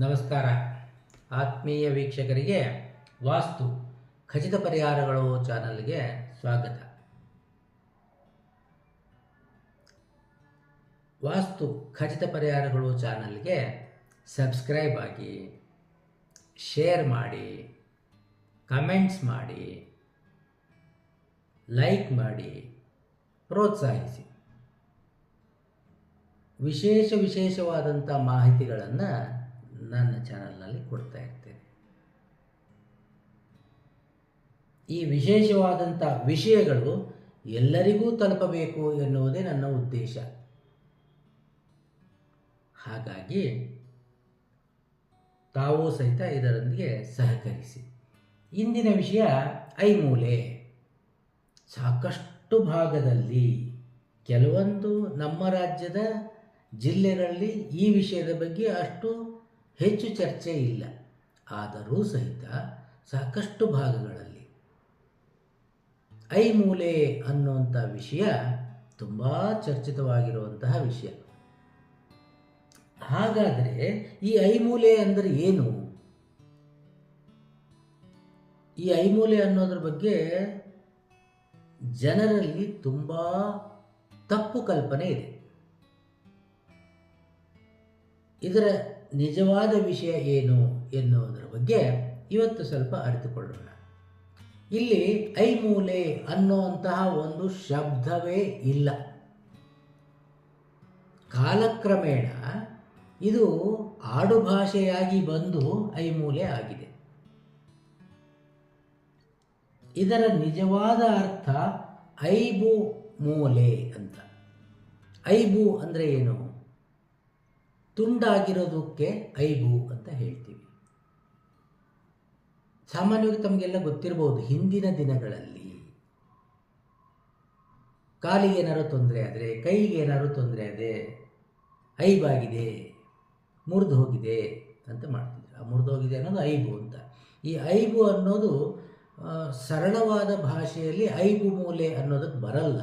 ನಮಸ್ಕಾರ. ಆತ್ಮೀಯ ವೀಕ್ಷಕರಿಗೆ ವಾಸ್ತು ಖಚಿತ ಪರಿಹಾರಗಳು ಚಾನಲ್ಗೆ ಸ್ವಾಗತ. ವಾಸ್ತು ಖಚಿತ ಪರಿಹಾರಗಳು ಚಾನಲ್ಗೆ ಸಬ್ಸ್ಕ್ರೈಬ್ ಆಗಿ, ಶೇರ್ ಮಾಡಿ, ಕಮೆಂಟ್ಸ್ ಮಾಡಿ, ಲೈಕ್ ಮಾಡಿ, ಪ್ರೋತ್ಸಾಹಿಸಿ. ವಿಶೇಷ ವಿಶೇಷವಾದಂಥ ಮಾಹಿತಿಗಳನ್ನು ನನ್ನ ಚಾನಲ್ನಲ್ಲಿ ಕೊಡ್ತಾ ಇರ್ತೇನೆ. ಈ ವಿಶೇಷವಾದಂಥ ವಿಷಯಗಳು ಎಲ್ಲರಿಗೂ ತಲುಪಬೇಕು ಎನ್ನುವುದೇ ನನ್ನ ಉದ್ದೇಶ. ಹಾಗಾಗಿ ತಾವೂ ಸಹಿತ ಇದರೊಂದಿಗೆ ಸಹಕರಿಸಿ. ಇಂದಿನ ವಿಷಯ ಐಮೂಲೆ. ಸಾಕಷ್ಟು ಭಾಗದಲ್ಲಿ ಕೆಲವೊಂದು ನಮ್ಮ ರಾಜ್ಯದ ಜಿಲ್ಲೆಗಳಲ್ಲಿ ಈ ವಿಷಯದ ಬಗ್ಗೆ ಅಷ್ಟು ಹೆಚ್ಚು ಚರ್ಚೆ ಇಲ್ಲ. ಆದರೂ ಸಹಿತ ಸಾಕಷ್ಟು ಭಾಗಗಳಲ್ಲಿ. ಐ ಮೂಲೆ ಅನ್ನುವಂಥ ವಿಷಯ ತುಂಬ ಚರ್ಚಿತವಾಗಿರುವಂತಹ ವಿಷಯ. ಹಾಗಾದರೆ ಈ ಐಮೂಲೆ ಅಂದರೆ ಏನು? ಈ ಐಮೂಲೆ ಅನ್ನೋದ್ರ ಬಗ್ಗೆ ಜನರಲ್ಲಿ ತುಂಬ ತಪ್ಪು ಕಲ್ಪನೆ ಇದೆ. ಇದರ ನಿಜವಾದ ವಿಷಯ ಏನು ಎನ್ನುವುದರ ಬಗ್ಗೆ ಇವತ್ತು ಸ್ವಲ್ಪ ಅರಿತುಕೊಳ್ಳೋಣ. ಇಲ್ಲಿ ಐಮೂಲೆ ಅನ್ನುವಂತಹ ಒಂದು ಶಬ್ದವೇ ಇಲ್ಲ. ಕಾಲಕ್ರಮೇಣ ಇದು ಆಡುಭಾಷೆಯಾಗಿ ಬಂದು ಐಮೂಲೆ ಆಗಿದೆ. ಇದರ ನಿಜವಾದ ಅರ್ಥ ಐಬು ಮೂಲೆ ಅಂತ. ಐಬು ಅಂದರೆ ಏನು? ತುಂಡಾಗಿರೋದಕ್ಕೆ ಐಬು ಅಂತ ಹೇಳ್ತೀವಿ. ಸಾಮಾನ್ಯವಾಗಿ ತಮಗೆಲ್ಲ ಗೊತ್ತಿರಬಹುದು ಹಿಂದಿನ ದಿನಗಳಲ್ಲಿ ಕಾಲಿಗೆ ಏನಾದ್ರು ತೊಂದರೆ ಆದರೆ, ಕೈಗೆ ಏನಾದ್ರು ತೊಂದರೆ ಆದರೆ ಐಬಾಗಿದೆ, ಮುರಿದು ಹೋಗಿದೆ ಅಂತ ಮಾಡ್ತಿದ್ರು. ಆ ಮುರಿದು ಹೋಗಿದೆ ಅನ್ನೋದು ಐಬು ಅಂತ. ಈ ಐಬು ಅನ್ನೋದು ಸರಳವಾದ ಭಾಷೆಯಲ್ಲಿ ಐಬು ಮೂಲೆ ಅನ್ನೋದಕ್ಕೆ ಬರಲ್ಲ.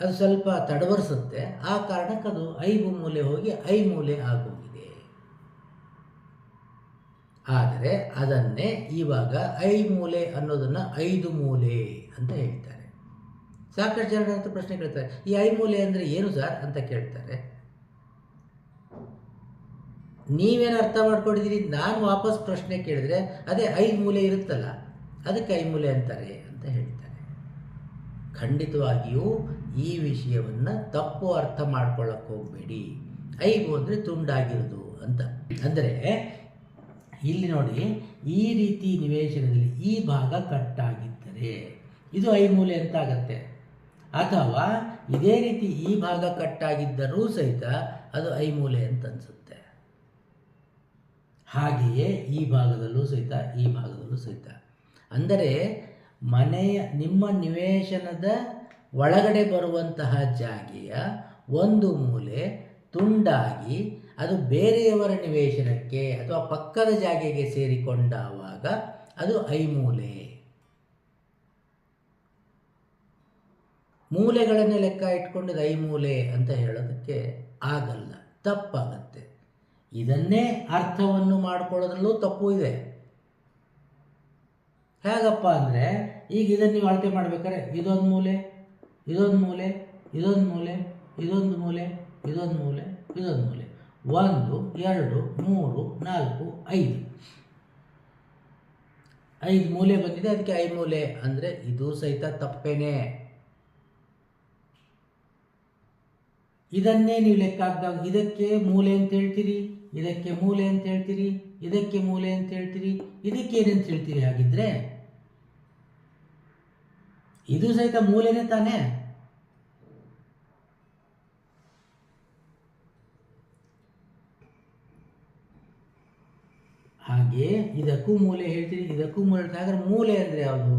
ಅದು ಸ್ವಲ್ಪ ತಡವರಿಸುತ್ತೆ. ಆ ಕಾರಣಕ್ಕದು ಐಬು ಮೂಲೆ ಹೋಗಿ ಐ ಮೂಲೆ ಆಗೋಗಿದೆ. ಆದರೆ ಅದನ್ನೇ ಇವಾಗ ಐ ಮೂಲೆ ಅನ್ನೋದನ್ನು ಐದು ಮೂಲೆ ಅಂತ ಹೇಳ್ತಾರೆ. ಸಾಕಷ್ಟು ಜನ ಅಂತ ಪ್ರಶ್ನೆ ಕೇಳ್ತಾರೆ, ಈ ಐ ಮೂಲೆ ಅಂದರೆ ಏನು ಸರ್ ಅಂತ ಕೇಳ್ತಾರೆ. ನೀವೇನು ಅರ್ಥ ಮಾಡ್ಕೊಂಡಿದ್ದೀರಿ ನಾನು ವಾಪಸ್ ಪ್ರಶ್ನೆ ಕೇಳಿದ್ರೆ ಅದೇ ಐ ಮೂಲೆ ಇರುತ್ತಲ್ಲ, ಅದಕ್ಕೆ ಐ ಮೂಲೆ ಅಂತಾರೆ ಅಂತ ಹೇಳ್ತಾರೆ. ಖಂಡಿತವಾಗಿಯೂ ಈ ವಿಷಯವನ್ನು ತಪ್ಪು ಅರ್ಥ ಮಾಡ್ಕೊಳ್ಳೋಕೆ ಹೋಗಬೇಡಿ. ಐಬು ಅಂದರೆ ತುಂಡಾಗಿರೋದು ಅಂತ. ಅಂದರೆ ಇಲ್ಲಿ ನೋಡಿ, ಈ ರೀತಿ ನಿವೇಶನದಲ್ಲಿ ಈ ಭಾಗ ಕಟ್ಟಾಗಿದ್ದರೆ ಇದು ಐಮೂಲೆ ಅಂತ ಆಗತ್ತೆ. ಅಥವಾ ಇದೇ ರೀತಿ ಈ ಭಾಗ ಕಟ್ಟಾಗಿದ್ದರೂ ಸಹಿತ ಅದು ಐಮೂಲೆ ಅಂತ ಅನಿಸುತ್ತೆ. ಹಾಗೆಯೇ ಈ ಭಾಗದಲ್ಲೂ ಸಹಿತ, ಈ ಭಾಗದಲ್ಲೂ ಸಹಿತ. ಅಂದರೆ ಮನೆಯ, ನಿಮ್ಮ ನಿವೇಶನದ ಒಳಗಡೆ ಬರುವಂತಹ ಜಾಗೆಯ ಒಂದು ಮೂಲೆ ತುಂಡಾಗಿ ಅದು ಬೇರೆಯವರ ನಿವೇಶನಕ್ಕೆ ಅಥವಾ ಪಕ್ಕದ ಜಾಗೆಗೆ ಸೇರಿಕೊಂಡಾವಾಗ ಅದು ಐಮೂಲೆ. ಮೂಲೆಗಳನ್ನೇ ಲೆಕ್ಕ ಇಟ್ಕೊಂಡು ಇದು ಐಮೂಲೆ ಅಂತ ಹೇಳೋದಕ್ಕೆ ಆಗಲ್ಲ, ತಪ್ಪಾಗತ್ತೆ. ಇದನ್ನೇ ಅರ್ಥವನ್ನು ಮಾಡ್ಕೊಳ್ಳೋದ್ರಲ್ಲೂ ತಪ್ಪು ಇದೆ. ಹೇಗಪ್ಪ ಅಂದರೆ, ಈಗ ಇದನ್ನು ನೀವು ಅಳತೆ ಮಾಡ್ಬೇಕಾದ್ರೆ ಇದೊಂದು ಮೂಲೆ ಇದೊಂದು ಮೂಲೆ ಇದೊಂದು ಮೂಲೆ ಇದೊಂದು ಮೂಲೆ ಇದೊಂದು ಮೂಲೆ ಇದೊಂದು ಮೂಲೆ. ಒಂದು, ಎರಡು, ಮೂರು, ನಾಲ್ಕು, ಐದು. ಐದು ಮೂಲೆ ಬಂದಿದೆ, ಅದಕ್ಕೆ ಐದು ಮೂಲೆ. ಅಂದರೆ ಇದು ಸಹಿತ ತಪ್ಪೇನೆ. ಇದನ್ನೇ ನೀವು ಲೆಕ್ಕ ಹಾಕಿದಾಗ ಇದಕ್ಕೆ ಮೂಲೆ ಅಂತ ಹೇಳ್ತೀರಿ, ಇದಕ್ಕೆ ಮೂಲೆ ಅಂತ ಹೇಳ್ತೀರಿ, ಇದಕ್ಕೆ ಮೂಲೆ ಅಂತ ಹೇಳ್ತೀರಿ, ಇದಕ್ಕೆ ಏನಂತ ಹೇಳ್ತೀರಿ ಹಾಗಿದ್ರೆ ಇದು ಸಹಿತ ಮೂಲೆನೇ ತಾನೇ? ಹಾಗೆ ಇದಕ್ಕೂ ಮೂಲೆ ಹೇಳ್ತೀನಿ, ಇದಕ್ಕೂ ಮೂಲೆ. ಹಾಗಾದ್ರೆ ಮೂಲೆ ಅಂದರೆ ಯಾವುದು?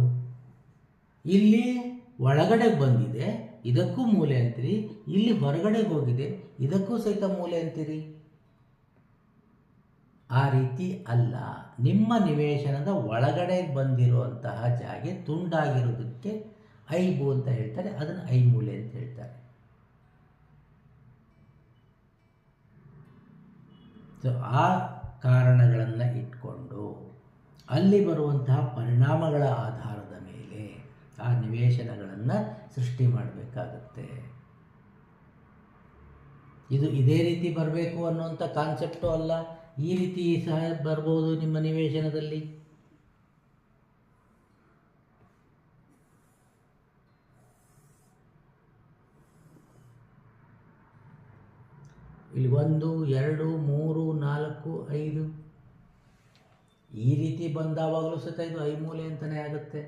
ಇಲ್ಲಿ ಒಳಗಡೆ ಬಂದಿದೆ, ಇದಕ್ಕೂ ಮೂಲೆ ಅಂತೀರಿ, ಇಲ್ಲಿ ಹೊರಗಡೆ ಹೋಗಿದೆ, ಇದಕ್ಕೂ ಸಹಿತ ಮೂಲೆ ಅಂತೀರಿ? ಆ ರೀತಿ ಅಲ್ಲ. ನಿಮ್ಮ ನಿವೇಶನದ ಒಳಗಡೆ ಬಂದಿರುವಂತಹ ಜಾಗೆ ತುಂಡಾಗಿರೋದಕ್ಕೆ ಐಬು ಅಂತ ಹೇಳ್ತಾರೆ, ಅದನ್ನು ಐಮೂಲೆ ಅಂತ ಹೇಳ್ತಾರೆ. ಸೊ ಆ ಕಾರಣಗಳನ್ನು ಇಟ್ಕೊಂಡು ಅಲ್ಲಿ ಬರುವಂತಹ ಪರಿಣಾಮಗಳ ಆಧಾರದ ಮೇಲೆ ಆ ನಿವೇಶನಗಳನ್ನು ಸೃಷ್ಟಿ ಮಾಡಬೇಕಾಗುತ್ತೆ. ಇದು ಇದೇ ರೀತಿ ಬರಬೇಕು ಅನ್ನುವಂಥ ಕಾನ್ಸೆಪ್ಟು ಅಲ್ಲ. ಈ ರೀತಿ ಸಹ ಬರ್ಬೋದು ನಿಮ್ಮ ನಿವೇಶನದಲ್ಲಿ. ಇಲ್ಲಿ ಒಂದು, ಎರಡು, ಮೂರು, ನಾಲ್ಕು, ಐದು. ಈ ರೀತಿ ಬಂದಾವಾಗಲೂ ಸಹಿತ ಇದು ಐ ಮೂಲೆ ಅಂತಲೇ ಆಗುತ್ತೆ.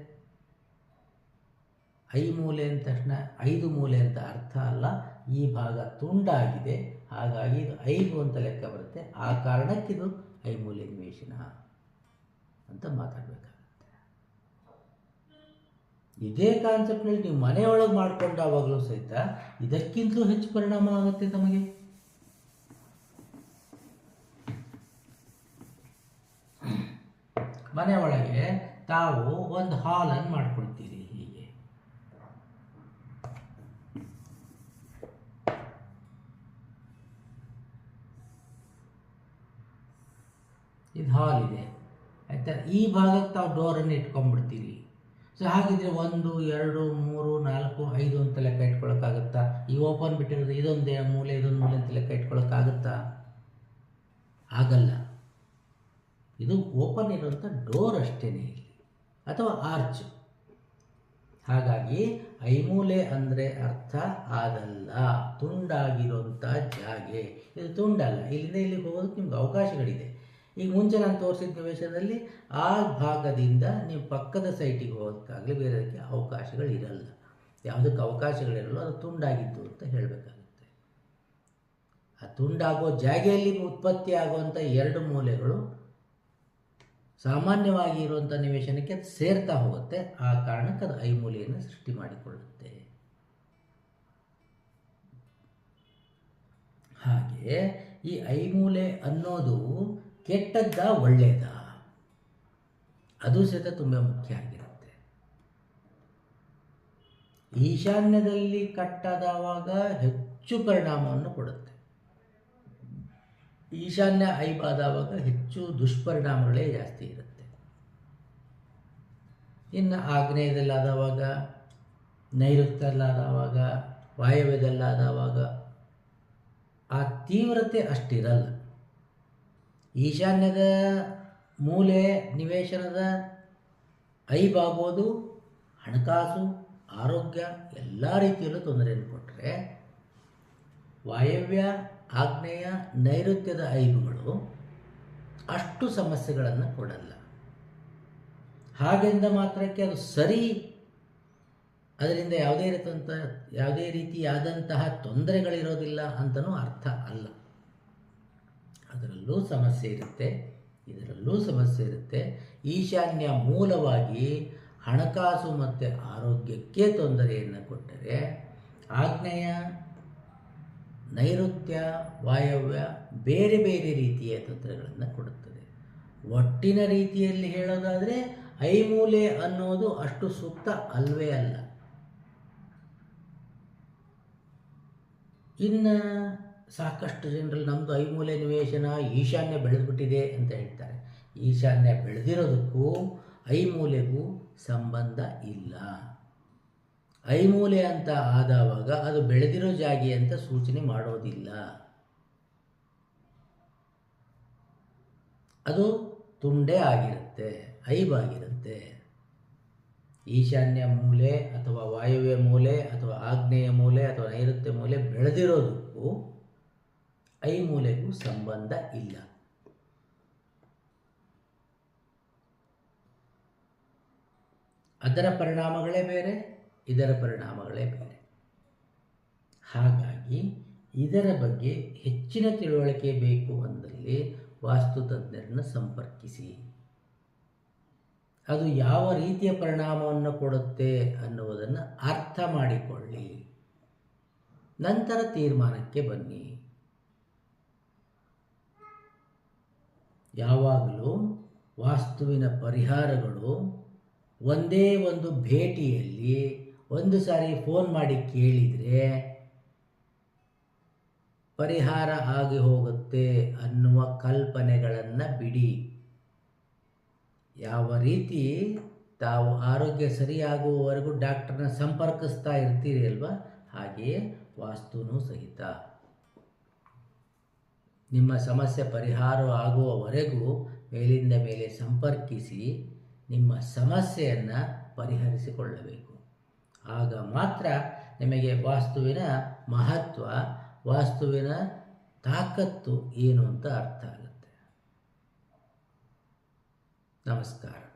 ಐ ಮೂಲೆ ಅಂದ ತಕ್ಷಣ ಐದು ಮೂಲೆ ಅಂತ ಅರ್ಥ ಅಲ್ಲ. ಈ ಭಾಗ ತುಂಡಾಗಿದೆ. ಹಾಗಾಗಿ ಇದು ಐದು ಅಂತ ಲೆಕ್ಕ ಬರುತ್ತೆ. ಆ ಕಾರಣಕ್ಕಿದು ಮೂಲೆ ನಿವೇಶನ ಅಂತ ಮಾತಾಡಬೇಕಾಗುತ್ತೆ. ಇದೇ ಕಾನ್ಸೆಪ್ಟ್ನಲ್ಲಿ ನೀವು ಮನೆಯೊಳಗೆ ಮಾಡ್ಕೊಂಡಾವಾಗಲೂ ಸಹಿತ ಇದಕ್ಕಿಂತಲೂ ಹೆಚ್ಚು ಪರಿಣಾಮ ಆಗುತ್ತೆ ತಮಗೆ. ಮನೆ ಒಳಗೆ ತಾವು ಒಂದು ಹಾಲನ್ನು ಮಾಡ್ಕೊಳ್ತೀರಿ ಹೀಗೆ. ಇದು ಹಾಲ್ ಇದೆ ಆಯ್ತಾ? ಈ ಭಾಗಕ್ಕೆ ತಾವು ಡೋರನ್ನು ಇಟ್ಕೊಂಡ್ಬಿಡ್ತೀರಿ. ಸೊ ಹಾಗಿದ್ರೆ ಒಂದು, ಎರಡು, ಮೂರು, ನಾಲ್ಕು, ಐದು ಅಂತ ಲೆಕ್ಕ ಇಟ್ಕೊಳಕ್ಕಾಗುತ್ತಾ? ಈ ಓಪನ್ ಬಿಟ್ಟಿರೋದು ಇದೊಂದೇ ಮೂಲೆ, ಇದೊಂದು ಮೂಲೆ ಅಂತ ಲೆಕ್ಕ ಇಟ್ಕೊಳಕ್ಕಾಗುತ್ತಾ? ಆಗಲ್ಲ. ಇದು ಓಪನ್ ಇರುವಂಥ ಡೋರ್ ಅಷ್ಟೇ ಇಲ್ಲಿ. ಅಥವಾ ಆರ್ಚ್. ಹಾಗಾಗಿ ಐಮೂಲೆ ಅಂದರೆ ಅರ್ಥ ಆಗಲ್ಲ ತುಂಡಾಗಿರುವಂಥ ಜಾಗೆ. ಇದು ತುಂಡಲ್ಲ, ಇಲ್ಲಿಂದ ಇಲ್ಲಿಗೆ ಹೋಗೋದಕ್ಕೆ ನಿಮ್ಗೆ ಅವಕಾಶಗಳಿದೆ. ಈಗ ಮುಂಚೆ ನಾನು ತೋರಿಸಿದ ನಿವೇಶನದಲ್ಲಿ ಆ ಭಾಗದಿಂದ ನೀವು ಪಕ್ಕದ ಸೈಟಿಗೆ ಹೋಗೋದಕ್ಕಾಗಲಿ ಬೇರೆದಕ್ಕೆ ಅವಕಾಶಗಳಿರಲ್ಲ. ಯಾವುದಕ್ಕೆ ಅವಕಾಶಗಳಿರಲ್ಲ, ಅದು ತುಂಡಾಗಿದ್ದು ಅಂತ ಹೇಳಬೇಕಾಗುತ್ತೆ. ಆ ತುಂಡಾಗೋ ಜಾಗೆಯಲ್ಲಿ ಉತ್ಪತ್ತಿ ಆಗುವಂಥ ಎರಡು ಮೂಲೆಗಳು ಸಾಮಾನ್ಯವಾಗಿ ಇರುವಂಥ ನಿವೇಶನಕ್ಕೆ ಸೇರ್ತಾ ಹೋಗುತ್ತೆ. ಆ ಕಾರಣಕ್ಕೆ ಅದು ಐಮೂಲೆಯನ್ನು ಸೃಷ್ಟಿ ಮಾಡಿಕೊಳ್ಳುತ್ತೆ. ಹಾಗೆ ಈ ಐಮೂಲೆ ಅನ್ನೋದು ಕೆಟ್ಟದ್ದ ಒಳ್ಳೆಯದ ಅದು ಸಹಿತ ತುಂಬ ಮುಖ್ಯ ಆಗಿರುತ್ತೆ. ಈಶಾನ್ಯದಲ್ಲಿ ಕಟ್ಟದಾವಾಗ ಹೆಚ್ಚು ಪರಿಣಾಮವನ್ನು ಕೊಡುತ್ತೆ. ಈಶಾನ್ಯ ಐಬಾದಾವಾಗ ಹೆಚ್ಚು ದುಷ್ಪರಿಣಾಮಗಳೇ ಜಾಸ್ತಿ ಇರುತ್ತೆ. ಇನ್ನು ಆಗ್ನೇಯದಲ್ಲಾದವಾಗ, ನೈಋತ್ಯದಲ್ಲಾದವಾಗ, ವಾಯವ್ಯದಲ್ಲಾದವಾಗ ಆ ತೀವ್ರತೆ ಅಷ್ಟಿರಲ್ಲ. ಈಶಾನ್ಯದ ಮೂಲೆ ನಿವೇಶನದ ಐಬಾಗೋದು ಹಣಕಾಸು, ಆರೋಗ್ಯ, ಎಲ್ಲ ರೀತಿಯಲ್ಲೂ ತೊಂದರೆಯನ್ನು ಕೊಟ್ಟರೆ ವಾಯವ್ಯ ಆಗ್ನೇಯ ನೈಋತ್ಯದ ಐಬುಗಳು ಅಷ್ಟು ಸಮಸ್ಯೆಗಳನ್ನು ಕೊಡಲ್ಲ. ಹಾಗೆಂದ ಮಾತ್ರಕ್ಕೆ ಅದು ಸರಿ. ಅದರಿಂದ ಯಾವುದೇ ರೀತಿಯಂಥ ಯಾವುದೇ ರೀತಿಯಾದಂತಹ ತೊಂದರೆಗಳಿರೋದಿಲ್ಲ ಅಂತಲೂ ಅರ್ಥ ಅಲ್ಲ. ಅದರಲ್ಲೂ ಸಮಸ್ಯೆ ಇರುತ್ತೆ, ಇದರಲ್ಲೂ ಸಮಸ್ಯೆ ಇರುತ್ತೆ. ಈಶಾನ್ಯ ಮೂಲವಾಗಿ ಹಣಕಾಸು ಮತ್ತು ಆರೋಗ್ಯಕ್ಕೆ ತೊಂದರೆಯನ್ನು ಕೊಟ್ಟರೆ ಆಗ್ನೇಯ ನೈಋತ್ಯ, ವಾಯವ್ಯ ಬೇರೆ ಬೇರೆ ರೀತಿಯ ತಂತ್ರಗಳನ್ನು ಕೊಡುತ್ತದೆ. ಒಟ್ಟಿನ ರೀತಿಯಲ್ಲಿ ಹೇಳೋದಾದರೆ ಐಮೂಲೆ ಅನ್ನೋದು ಅಷ್ಟು ಸೂಕ್ತ ಅಲ್ವೇ ಅಲ್ಲ. ಇನ್ನು ಸಾಕಷ್ಟು ಜನರಲ್ಲಿ ನಮ್ಮದು ಐಮೂಲೆ ನಿವೇಶನ ಈಶಾನ್ಯ ಬೆಳೆದ್ಬಿಟ್ಟಿದೆ ಅಂತ ಹೇಳ್ತಾರೆ. ಈಶಾನ್ಯ ಬೆಳೆದಿರೋದಕ್ಕೂ ಐಮೂಲೆಗೂ ಸಂಬಂಧ ಇಲ್ಲ. ಐಮೂಲೆ ಅಂತ ಆದವಾಗ ಅದು ಬೆಳೆದಿರೋ ಜಾಗಿ ಅಂತ ಸೂಚನೆ ಮಾಡೋದಿಲ್ಲ. ಅದು ತುಂಡೆ ಆಗಿರುತ್ತೆ ಐಬಾಗಿರುತ್ತೆ ಈಶಾನ್ಯ ಮೂಲೆ ಅಥವಾ ವಾಯುವ್ಯ ಮೂಲೆ ಅಥವಾ ಆಗ್ನೇಯ ಮೂಲೆ ಅಥವಾ ನೈಋತ್ಯ ಮೂಲೆ ಬೆಳೆದಿರೋದಕ್ಕೂ ಐ ಮೂಲೆಗೂ ಸಂಬಂಧ ಇಲ್ಲ. ಅದರ ಪರಿಣಾಮಗಳೇ ಬೇರೆ? ಇದರ ಪರಿಣಾಮಗಳೇ ಬೇರೆ. ಹಾಗಾಗಿ ಇದರ ಬಗ್ಗೆ ಹೆಚ್ಚಿನ ತಿಳುವಳಿಕೆ ಬೇಕು ಅಂದಲ್ಲಿ ವಾಸ್ತುತಜ್ಞರನ್ನು ಸಂಪರ್ಕಿಸಿ. ಅದು ಯಾವ ರೀತಿಯ ಪರಿಣಾಮವನ್ನು ಕೊಡುತ್ತೆ ಅನ್ನುವುದನ್ನು ಅರ್ಥ ಮಾಡಿಕೊಳ್ಳಿ. ನಂತರ ತೀರ್ಮಾನಕ್ಕೆ ಬನ್ನಿ. ಯಾವಾಗಲೂ ವಾಸ್ತುವಿನ ಪರಿಹಾರಗಳು ಒಂದೇ ಒಂದು ಭೇಟಿಯಲ್ಲಿ ಒಂದು ಸಾರಿ ಫೋನ್ ಮಾಡಿ ಕೇಳಿದರೆ, ಪರಿಹಾರ ಆಗಿ ಹೋಗುತ್ತೆ ಅನ್ನುವ ಕಲ್ಪನೆಗಳನ್ನು ಬಿಡಿ. ಯಾವ ರೀತಿ ತಾವು ಆರೋಗ್ಯ ಸರಿಯಾಗುವವರೆಗೂ ಡಾಕ್ಟರ್ನ ಸಂಪರ್ಕಿಸ್ತಾ ಇರ್ತೀರಿ ಅಲ್ವಾ? ಹಾಗೆಯೇ ವಾಸ್ತುನೂ ಸಹಿತ. ನಿಮ್ಮ ಸಮಸ್ಯೆ ಪರಿಹಾರ ಆಗುವವರೆಗೂ ಮೇಲಿಂದ ಮೇಲೆ ಸಂಪರ್ಕಿಸಿ ನಿಮ್ಮ ಸಮಸ್ಯೆಯನ್ನು ಪರಿಹರಿಸಿಕೊಳ್ಳಬೇಕು. ಆಗ ಮಾತ್ರ ನಿಮಗೆ ವಾಸ್ತುವಿನ ಮಹತ್ವ ವಾಸ್ತುವಿನ ತಾಕತ್ತು ಏನು ಅಂತ ಅರ್ಥ ಆಗುತ್ತೆ. ನಮಸ್ಕಾರ.